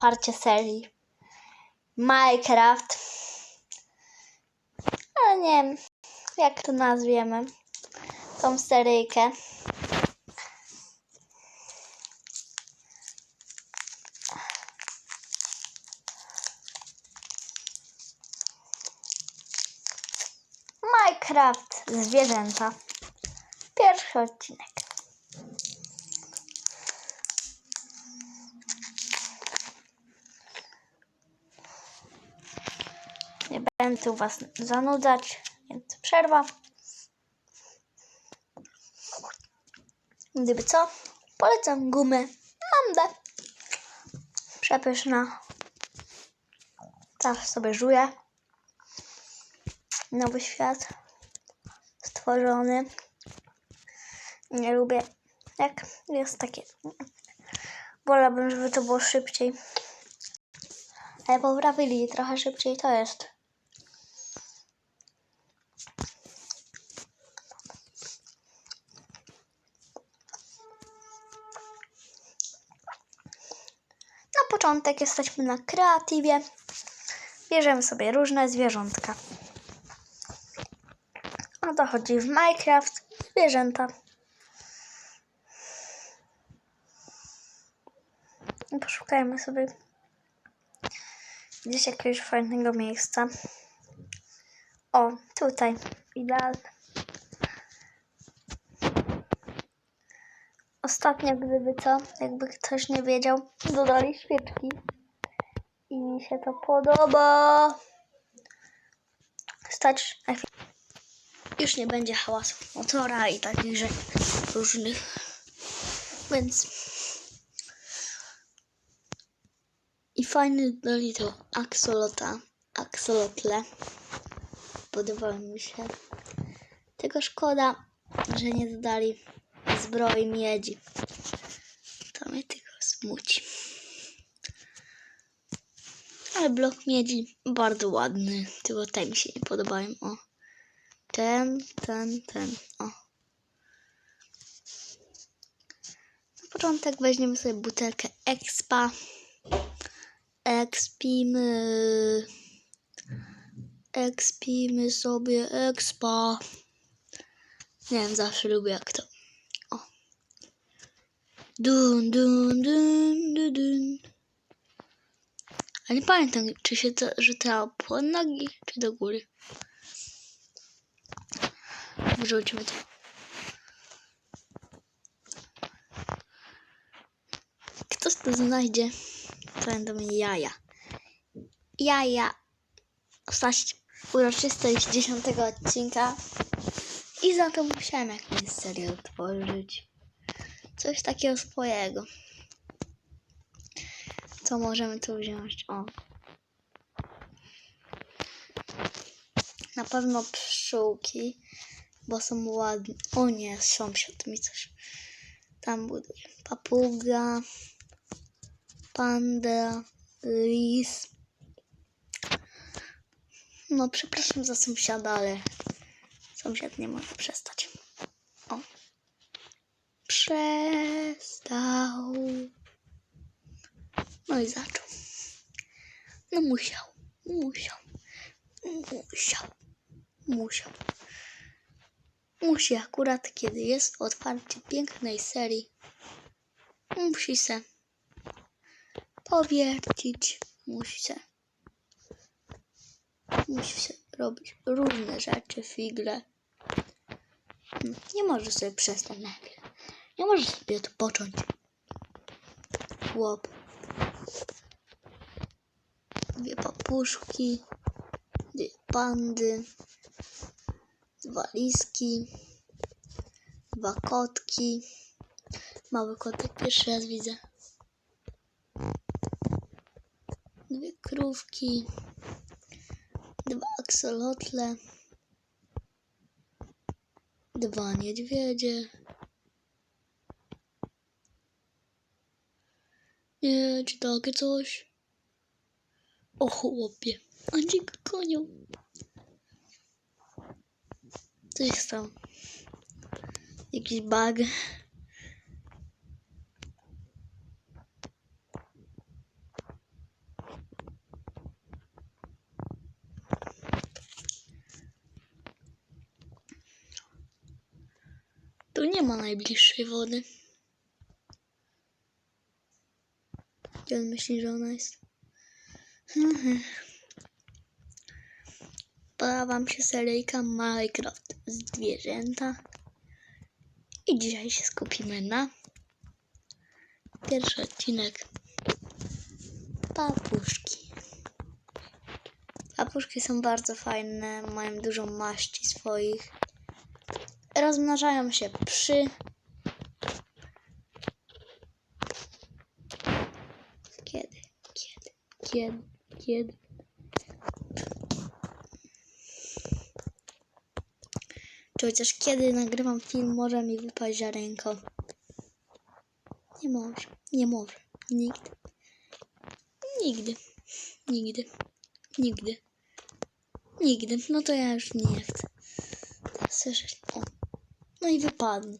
parcie serii Minecraft. Ale nie wiem, jak to nazwiemy. Tą seryjkę. Minecraft zwierzęta. Pierwszy odcinek. Będę tu Was zanudzać, więc przerwa. Gdyby co, polecam gumę Mandę. Przepyszna. Teraz sobie żuję. Nowy świat stworzony. Nie lubię, jak jest takie. Wolałbym, żeby to było szybciej. Ale poprawili trochę szybciej to jest. Na początek jesteśmy na kreatywie. Bierzemy sobie różne zwierzątka. O to chodzi w Minecraft. Zwierzęta. I Poszukajmy sobie gdzieś jakiegoś fajnego miejsca. O, tutaj. Idealne. Ostatnio, gdyby co, jakby ktoś nie wiedział, dodali świeczki. I mi się to podoba. Stać. Już nie będzie hałasu motora i takich rzeczy różnych. Więc. I fajny dali to aksolota, aksolotle. Podobało mi się. Tylko szkoda, że nie dodali zbroi miedzi. To mnie tylko smuci. Ale blok miedzi bardzo ładny. Tylko te mi się nie podobają. O. Ten, ten, ten. O. Na początek weźmiemy sobie butelkę Expa. Expimy. Expimy sobie Expa. Nie wiem, zawsze lubię jak to. Dun, dun, dun, dun, dun. A nie pamiętam, czy się to rzucało po nogi, czy do góry. Wrzućmy to. Kto to znajdzie, to będą jaja. Jaja. Stać uroczystość dziesiątego odcinka. I za to musiałem jakąś serię otworzyć. Coś takiego swojego. Co możemy tu wziąć? O. Na pewno pszczółki, bo są ładne. O nie, sąsiad mi coś tam buduje. Papuga, panda, lis. No, przepraszam za sąsiada, ale sąsiad nie może przestać. Przestał. No i zaczął. No musiał, musiał, musiał, musiał. Musi akurat, kiedy jest otwarcie pięknej serii, musi se powiercić, musi se, musi se robić różne rzeczy, figle. Nie może sobie przestać na chwilę. Nie może sobie odpocząć. Chłop dwie papuszki, dwie pandy, dwa liski, dwa kotki. Mały kotek pierwszy raz widzę. Dwie krówki, dwa aksolotle, dwa niedźwiedzie. Nie, czy takie coś? O chłopie, a dzięki koniu. Co jest tam? Jakiś bug. Tu nie ma najbliższej wody. Gdzie on myśli, że ona jest? Mhm. Podoba wam się seryjka Minecraft Zwierzęta. I dzisiaj się skupimy na pierwszy odcinek Papuszki. Papuszki są bardzo fajne, mają dużo maści swoich. Rozmnażają się przy Kiedy? Kiedy? Kiedy? Czy chociaż kiedy nagrywam film, może mi wypaść ziarenko? Nie może. Nie może. Nigdy. Nigdy. Nigdy. Nigdy. Nigdy. No to ja już nie chcę. Słyszeć. O. No i wypadnie.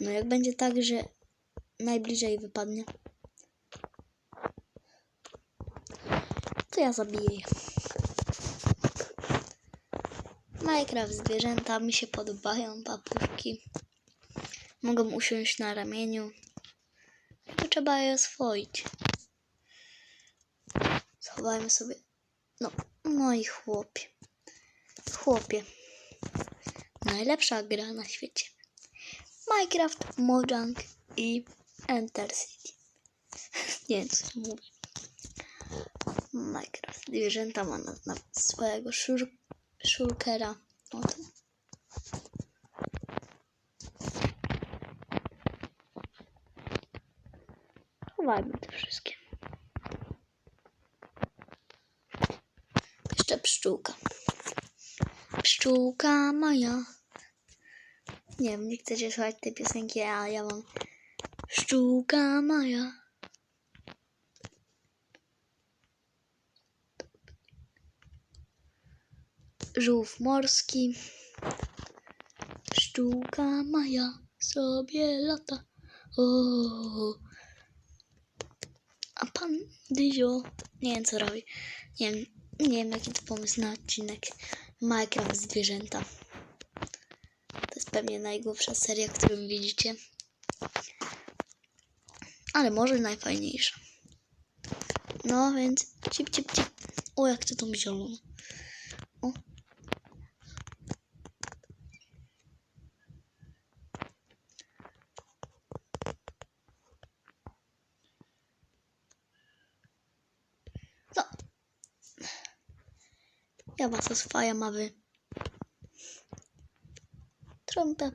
No jak będzie tak, że najbliżej wypadnie, to ja zabiję je. Minecraft zwierzęta mi się podobają, papuszki. Mogą usiąść na ramieniu. Tylko trzeba je oswoić. Schowajmy sobie. No, no i chłopie. Chłopie. Najlepsza gra na świecie. Minecraft, Mojang i Enter City. Nie wiem, co mówię. Minecraft. Zwierzęta ma na, na swojego szur, szulkera. O to. Chowajmy te wszystkie. Jeszcze pszczółka. Pszczółka moja. Nie wiem, nie chcecie słuchać tej piosenki, a ja mam Pszczółka moja. Żółw morski. Pszczółka moja sobie lata. O. A pan Dyzio, nie wiem co robi. Nie wiem, nie wiem jaki to pomysł na odcinek. Minecraft zwierzęta. To jest pewnie najgłupsza seria, którą widzicie. Ale może najfajniejsza. No więc cip, cip, cip. O, jak to tą zieloną. O. No. Ja was oswajam, a wy trąbę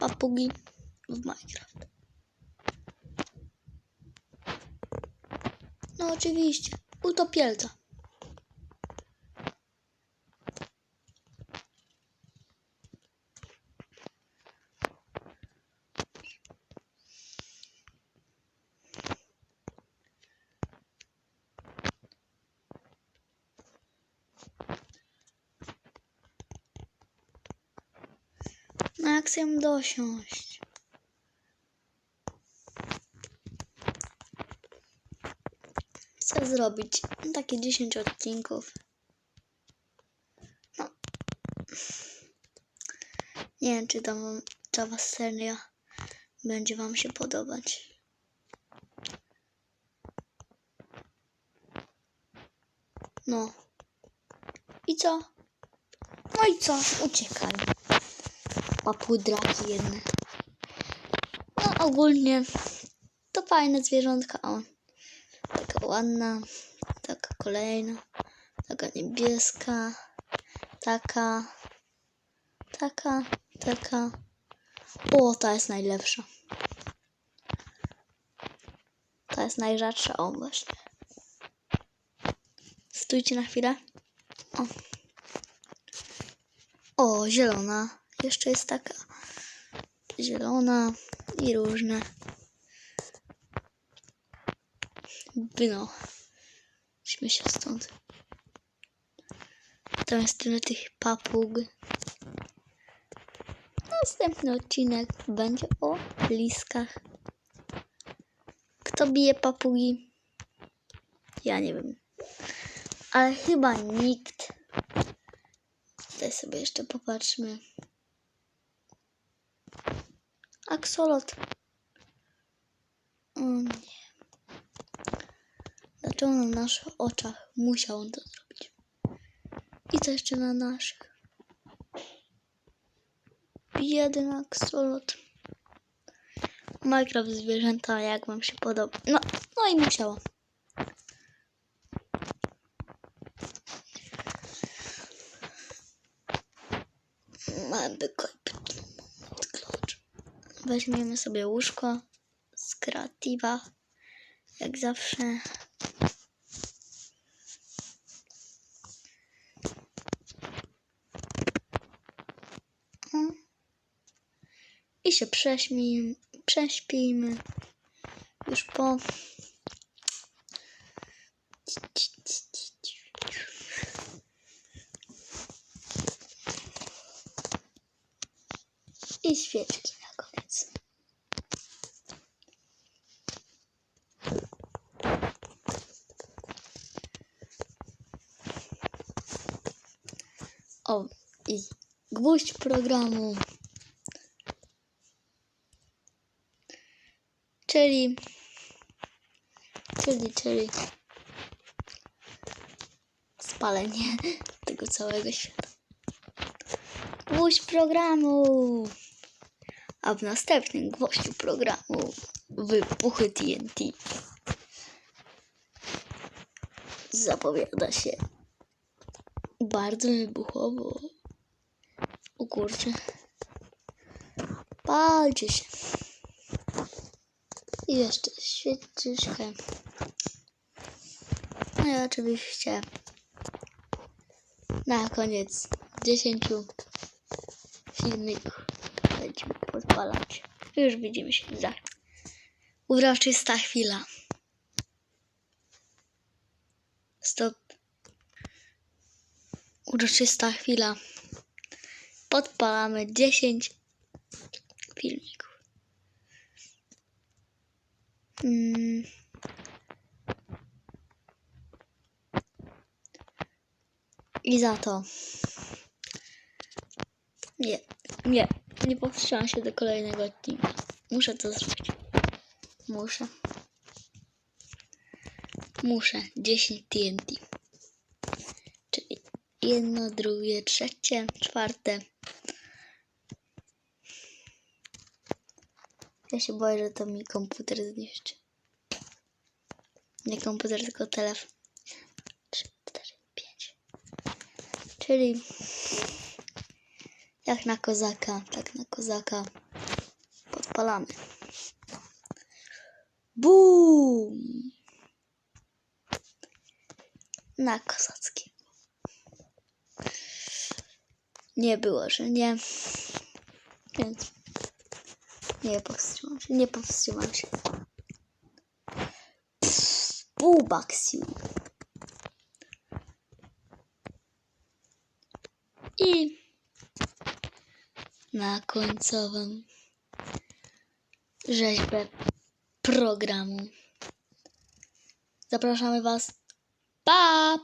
papugi w Minecraft. No oczywiście, utopielca. Ją dosiąść? Chcę zrobić takie 10 odcinków. No. Nie wiem, czy ta was seria będzie wam się podobać. No. I co? No i co? Uciekaj. Papudraki jedne. No ogólnie to fajne zwierzątka. O, taka ładna, taka kolejna, taka niebieska, taka, taka, taka. O, ta jest najlepsza. Ta jest najrzadsza, o właśnie. Stójcie na chwilę. O. O, zielona. Jeszcze jest taka zielona i różne. Wyno. Idźmy się stąd. Tam jest tyle tych papug. Następny odcinek będzie o liskach. Kto bije papugi? Ja nie wiem. Ale chyba nikt. Tutaj sobie jeszcze popatrzmy. Axolot. O nie. Dlaczego na naszych oczach musiał on to zrobić? I to jeszcze na naszych. Biedny axolot. Minecraft zwierzęta, jak wam się podoba. No, no i musiała. Mamy klocz. Weźmiemy sobie łóżko z kreatywa. Jak zawsze. I się prześmij, prześpijmy. Już po. I świeczki na koniec. O, i gwóźdź programu. Czyli, czyli, czyli spalenie tego całego świata. Gwóźdź programu. A w następnym gwoździu programu wybuchy TNT. Zapowiada się bardzo wybuchowo. O kurczę. Palcie się. I jeszcze świeczyczkę. No i oczywiście na koniec 10 filmików będziemy podpalać. Już widzimy się za. Uroczysta chwila. Stop. Uroczysta chwila. Podpalamy 10 filmików. Mm. I za to. Nie, nie, nie powstrzymam się do kolejnego odcinka. Muszę to zrobić. Muszę. Muszę. 10 TNT. Czyli jedno, drugie, trzecie, czwarte. Ja się boję, że to mi komputer zniszczy. Nie komputer, tylko telefon. 3, 4, 5. Czyli jak na kozaka, tak na kozaka. Podpalamy. Bum! Na kozackie. Nie było, że nie. Więc nie powstrzymam się, nie powstrzymam się. Półbaksiu. I na końcową rzeźbę programu. Zapraszamy Was. Pa!